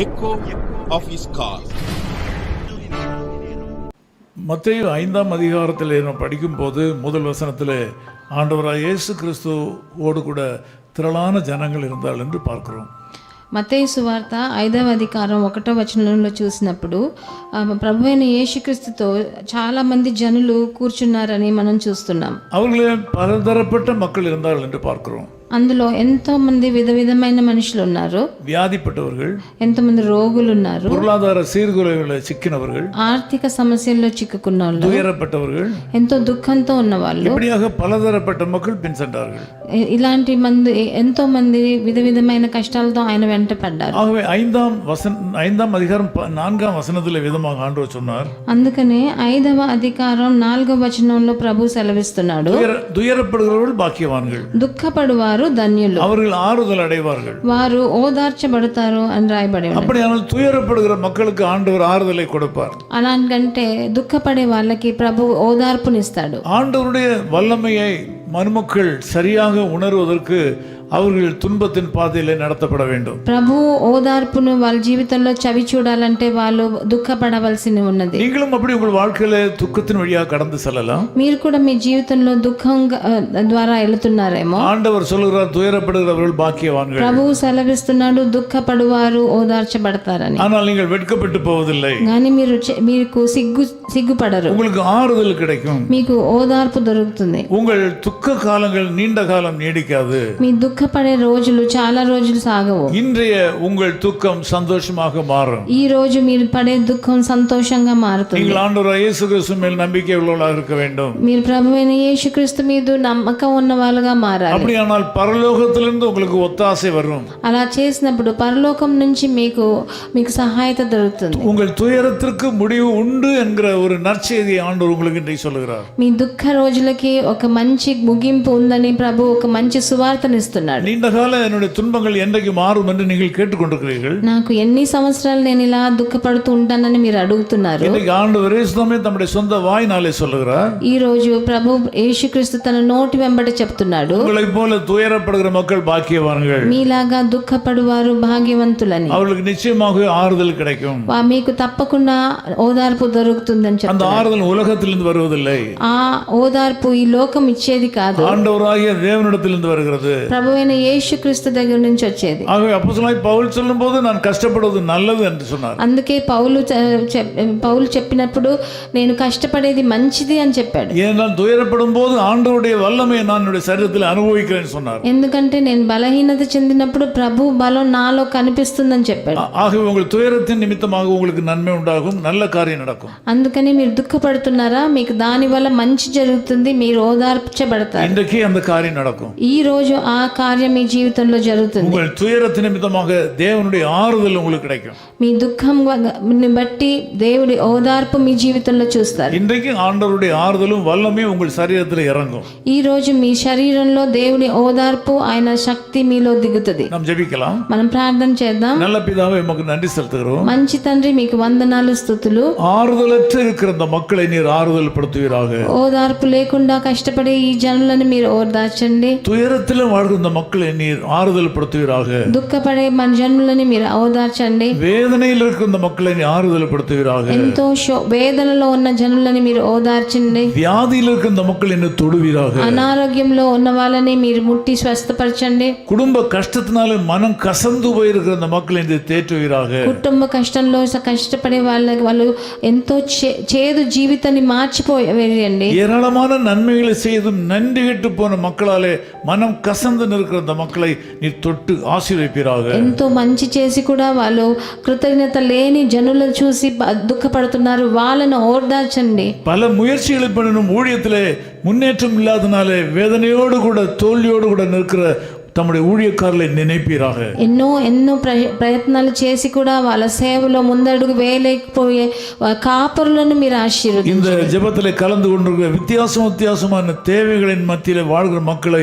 echo of his call. மத்தேயு ஐந்தாம் அதிகாரத்தில் நாம் படிக்கும்போது முதல் வசனத்தில் ஆண்டவராக இயேசு கிறிஸ்துவோடு கூட திரளான ஜனங்கள் இருந்தால் என்று பார்க்கிறோம் మత్తయి సువార్త ఐదవ అధికారం ఒకటో వచనంలో చూసినప్పుడు ఆ, ప్రభు అయిన యేసుక్రీస్తుతో చాలా మంది జనులు కూర్చున్నారని మనం చూస్తున్నాం அவர்களே பலதரப்பட்ட மக்கள் இருந்தார்கள் என்று பார்க்கிறோம் అందులో ఎంతో మంది విధ విధమైన మనుషులు ఉన్నారు வியாதிப்பட்டவர்கள் ఎంతో మంది రోగులు ఉన్నారు பொருளாதார சீர்குலைகளில் சிக்கினவர்கள் ఆర్థిక సమస్యల్లో చిక్కుకున్న వాళ్ళు துயரப்பட்டவர்கள் ఎంతో దుఃఖంతో ఉన్న వాళ్ళు இப்படியாக பலதரப்பட்ட மக்கள் பின் சென்றார்கள் ఇ- ఇలాంటి మంది ఎంతో మంది విధ విధమైన కష్టాలతో ఆయన వెంట పడ్డారు ஆகவே ஐந்தாம் வசன ஐந்தாம் அதிகாரம் ப- நான்காம் வசனத்தில் விதமாக ஆண்டவர் சொன்னார் అందుకనే ఐదవ అధికారం నాలుగవ వచనంలో ప్రభు సెలవిస్తున్నాడు துயர துயரப்படுகிறவர்கள் பாக்கியவான்கள் దుఃఖపడువారు ధన్యులు அவர்கள் ஆறுதல் அடைவார்கள் వారు ఓదార్చబడతారు అని రాయబడి ఉంది அப்படியானால் துயரப்படுகிற மக்களுக்கு ஆண்டவர் ஆறுதலை கொடுப்பார் అలాంటంటే దుఃఖపడే వాళ్ళకి ప్రభు ఓదార్పునిస్తాడు ஆண்டவருடைய வல்லமையை மனுமக்கள் சரியாக ఉణర్వదற்கு అవர்கள் తున్బతిన్ పాదీలే నడతపడ வேண்டும் ప్రభు ఓదార్పును వాళ్ళ జీవితంలో చవి చూడాలంటే వాళ్ళు దుఃఖపడవలసి ఉన్నది நீங்களும் அப்படி உங்கள் வாழ்க்கையில துக்கத்தின் வழியாக கடந்து செல்லலாம் మీరు కూడా మీ జీవితంలో దుఃఖం ద్వారా వెళ్తున్నారేమో ఆండవర్ சொல்கிறார் துயரப்படுகிறவர்கள் பாக்கியவான்கள் ప్రభు సెలవిస్తున్నాడు దుఃఖపడువారు ఓదార్చబడతారని ஆனால் நீங்கள் வெட்கப்பட்டு போவதில்லை కానీ మీరు మీకు సిగ్గు సిగ్గుపడరు உங்களுக்கு ஆறுதல் கிடைக்கும் మీకు ఓదార్పు దొరుకుతుంది உங்கள் துக்க காலங்கள் நீண்ட காலம் நீடிக்காது మీ దుఃఖపడే రోజులు చాలా రోజులు సాగవు இன்றைய உங்கள் துக்கம் சந்தோஷமாக மாறும் ఈ రోజు మీరు పడే దుఃఖం సంతోషంగా మారుతుంది நீங்கள் ஆண்டவர் இயேசு கிறிஸ்து மேல் நம்பிக்கை உள்ளவர்களாக இருக்க வேண்டும் మీరు ప్రభువైన యేసుక్రీస్తు మీద నమ్మకం ఉన్న వాళ్ళుగా మారాలి அப்படியானால் பரலோகத்திலிருந்து உங்களுக்கு ஒத்தாசை வரும் అలా చేసినప్పుడు పరలోకం నుంచి మీకు మీకు సహాయత దొరుకుతుంది உங்கள் துயரத்திற்கு முடிவு உண்டு என்கிற ஒரு நற்செய்தியை ஆண்டவர் உங்களுக்கு இன்றைக்கு சொல்லுகிறார் మీ దుఃఖ రోజులకి ఒక మంచి ముగింపు ఉందని ప్రభు ఒక మంచి సువార్తనిస్తున్నాడు நீண்ட கால என்னுடைய துன்பங்கள் என்றைக்கு மாறும் என்று நீங்கள் கேட்டுக்கொண்டிருக்கிறீர்கள் నాకు ఎన్ని సంవత్సరాలు నేను ఇలా దుఃఖపడుతూ ఉంటానని మీరు అడుగుతున్నారు இன்னைக்கு ஆண்டவர் இயேசுதாமே தம்முடைய சொந்த வாய்னாலே சொல்லுகிறார் ఈ రోజు ప్రభు యేసుక్రీస్తు తన నోటి వెంబడి చెప్తున్నాడు உங்களைப் போல துயரப்படுகிற மக்கள் பாக்கியவான்கள் మీలాగా దుఃఖపడువారు భాగ్యవంతులని அவர்களுக்கு நிச்சயமாக ஆறுதல் கிடைக்கும் వా- మీకు తప్పకుండా ఓదార్పు దొరుకుతుందని அந்த చెప్తారు ஆறுதல் உலகத்திலிருந்து வருவதில்லை ఆ ఓదార్పు ఈ లోకం ఇచ్చేది కాదు ஆண்டவராகிய தேவனிடத்திலிருந்து வருகிறது ప్రభువైన యేసుక్రీస్తు దగ్గర నుంచి వచ్చేది ஆகவே அப்போஸ்தலனாய் பவுல் சொல்லும்போது நான் கஷ்டப்படுவது நல்லது என்று சொன்னார் అందుకే పౌలు చె- చెప్- పౌలు చెప్పినప్పుడు నేను కష్టపడేది మంచిది అని చెప్పాడు ஏனென்றால் துயரப்படும் போது ஆண்டவருடைய வல்லமையை நான் என்னுடைய சரீரத்தில் அனுபவிக்கிறேன் சொன்னார் ఎందుకంటే నేను బలహీనత చెందినప్పుడు ప్రభు బలం నాలో కనిపిస్తుందని చెప్పాడు ஆ- ஆகவே உங்கள் துயரத்தின் நிமித்தமாக உங்களுக்கு நன்மை உண்டாகும் நல்ல காரியம் நடக்கும் అందుకని మీరు దుఃఖపడుతున్నారా మీకు దాని వల్ల మంచి జరుగుతుంది మీరు ఓదార్చబడతారు இன்றைக்கு அந்த காரியம் நடக்கும் ఈ రోజు ఆ కార్యం మీ జీవితంలో జరుగుతుంది உங்கள் துயரத்தின் நிமித்தமாக தேவனுடைய ஆறுதல் உங்களுக்கு கிடைக்கும் మీ దుఃఖం ని బట్టి దేవుడి ఓదార్పు మీ జీవితంలో చూస్తారు இன்றைக்கு ஆண்டவருடைய ஆறுதலும் வல்லமையும் உங்கள் சரீரத்தில் இறங்கும் ఈ రోజు మీ శరీరంలో దేవుడి ఓదార్పు ఆయన శక్తి మీలో దిగుతుంది நாம் ஜெபிக்கலாம் మనం ప్రార్థన చేద్దాం நல்ல பிதாவை உமக்கு நன்றி செலுத்துகிறோம் మంచి తండ్రి మీకు వందనాలు స్థుతులు ஆறுதலற்ற இருக்கிற அந்த மக்களை நீர் ஆறுதல் படுத்துவீராக ఓదార్పు లేకుండా కష్టపడే ఈ జనులను మీరు ఓదార్చండి துயரத்திலும் வாழ்கிற இந்த மக்களை நீர் ஆறுதல் படுத்துவீராக దుఃఖపడే మన జనులని మీరు ఓదార్చండి வேதனையில் இருக்கிற இந்த மக்களை நீ ஆறுதல் படுத்துவீராக ఎంతో శో- వేదనలో ఉన్న జనులని మీరు ఓదార్చండి வியாதியில் இருக்கிற இந்த மக்களை நீ தொடுவீராக అనారోగ్యంలో ఉన్న వాళ్ళని మీరు ముట్టి స్వస్థపరచండి குடும்ப கஷ்டத்தினால மனம் கசந்து போயிருக்கிற இந்த மக்களை நீ தேற்றுவீராக కుటుంబ కష్టంలో స- కష్టపడే వాళ్ళకి వాళ్ళు ఎంతో చే- చేదు జీవితాన్ని మార్చిపోయేయండి ஏராளமான நன்மைகளை செய்தும் நன்றி கெட்டு போன மக்களாலே மனம் கசந்து நிற்கிற இந்த மக்களை நீ தொட்டு ஆசீர்வதிப்பீராக ఎంతో మంచి చేసి కూడా వాళ్ళు కృతజ్ఞత లేని జనులను చూసి బ- దుఃఖపడుతున్నారు వాళ్ళను ఓర్దార్చండి பல முயற்சிகளை பண்ணணும் ஊழியத்திலே முன்னேற்றம் இல்லாதனாலே வேதனையோடு கூட தோல்வியோடு கூட நிற்கிற தம்முடைய ஊழியக்காரர்களை நினைப்பீராக ఎన్నో ఎన్నో ప్ర ప్రయత్నాలు చేసి కూడా వాళ్ళ సేవలో ముందడుగు వేయలేకపోయే వా- కాపరులను మీరు ఆశీర్వదించండి இந்த ஜெபத்தில் கலந்து கொண்டிருக்கிற வித்தியாசம் வித்தியாசமான தேவைகளின் மத்தியில் வாழ்கிற மக்களை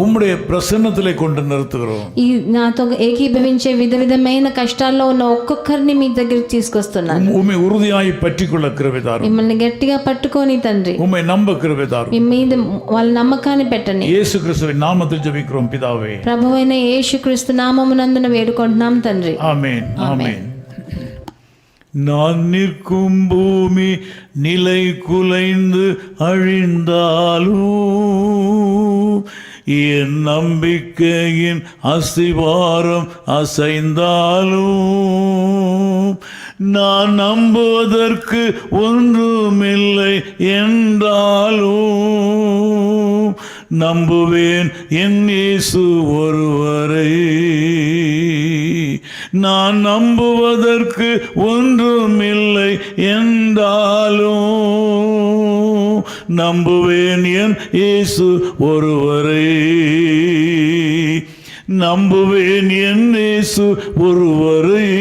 உம்முடைய பிரசன்னத்திலே கொண்டு நிறுத்துகிறோம் ఈ నాతో ఏకీభవించే విధ విధమైన కష్టాల్లో ఉన్న ఒక్కొక్కరిని మీ దగ్గరికి తీసుకొస్తున్నాను உம்மை உறுதியாய் பற்றிக்கொள்ள கிருபைதாரும் మిమ్మల్ని గట్టిగా పట్టుకొని తండ్రి உம்மை நம்ப கிருபைதாரும் మీ మీద వాళ్ళ నమ్మకాన్ని పెట్టండి இயேசு கிறிஸ்துவின் நாமத்தில் ஜெபிக்கிறோம் பிதாவே ప్రభువైన యేసుక్రీస్తు నామమునందున వేడుకుంటున్నాం తండ్రి ஆமென் ஆமென் நான் நிற்கும் பூமி நிலை குலைந்து அழிந்தாலும் என் நம்பிக்கையின் அஸ்திவாரம் அசைந்தாலும் நான் நம்புவதற்கு ஒன்றுமில்லை என்றாலும் நம்புவேன் என் இயேசு ஒருவரை. நான் நம்புவதற்கு ஒன்றுமில்லை என்றாலும் நம்புவேன் என் இயேசு ஒருவரை. நம்புவேன் என் இயேசு ஒருவரை.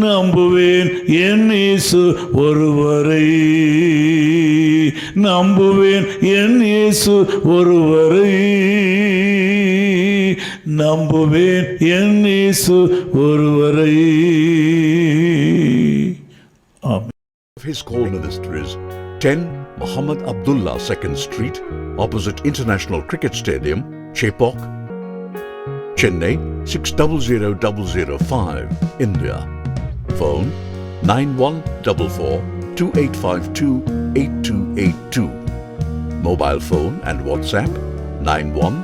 நம்புவேன் என் இயேசு ஒருவரை. நம்புவேன் என் இயேசு ஒருவரை. நம்புவேன் என் இயேசு ஒருவரை ஆமென் of his call ministries 10 Muhammad Abdullah 2nd Street, opposite International Cricket Stadium, Chepok, Chennai 600005, India. Phone 9144 2852 8282. Mobile phone and WhatsApp 91